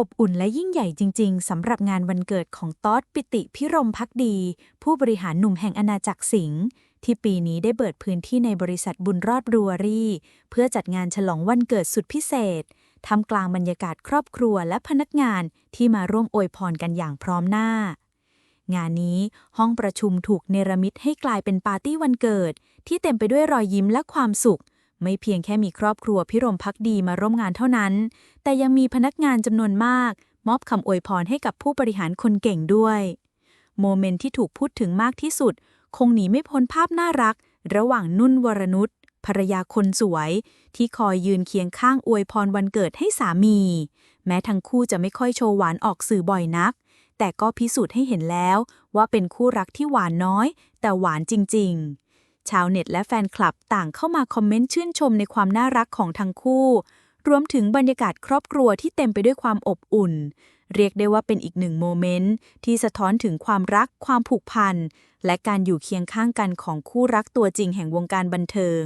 อบอุ่นและยิ่งใหญ่จริง ๆสำหรับงานวันเกิดของต๊อดปิติพิรมพักดี ผู้บริหารหนุ่มแห่งอาณาจักรสิงห์ที่ปีนี้ได้เปิดพื้นที่ในบริษัทบุญรอดรูวรี่ เพื่อจัดงานฉลองวันเกิดสุดพิเศษทำกลางบรรยากาศครอบครัวและพนักงานที่มาร่วมอวยพรกันอย่างพร้อมหน้า งานนี้ห้องประชุมถูกเนรมิตให้กลายเป็นปาร์ตี้วันเกิด ที่เต็มไปด้วยรอยยิ้มและความสุข ไม่เพียงแค่มีครอบครัวพิรมพักดีมาร่วมงานเท่านั้น แต่ยังมีพนักงานจำนวนมาก มอบคำอวยพรให้กับผู้บริหารคนเก่งด้วย โมเมนต์ที่ถูกพูดถึงมากที่สุด คงหนีไม่พ้นภาพน่ารัก ระหว่างนุ่นวรนุชภรรยาคนสวย ที่คอยยืนเคียงข้างอวยพรวันเกิดให้สามี แม้ทั้งคู่จะไม่ค่อยโชว์หวานออกสื่อบ่อยนัก แต่ก็พิสูจน์ให้เห็นแล้วว่าเป็นคู่รักที่หวานน้อย แต่หวานจริง ๆ ชาวเน็ตและแฟนคลับต่างเข้ามาคอมเมนต์ชื่นชมในความน่ารักของทั้งคู่ รวมถึงบรรยากาศครอบครัวที่เต็มไปด้วยความอบอุ่น เรียกได้ว่าเป็นอีกหนึ่งโมเมนต์ที่สะท้อนถึงความรักความผูกพัน และการอยู่เคียงข้างกันของคู่รักตัวจริงแห่งวงการบันเทิง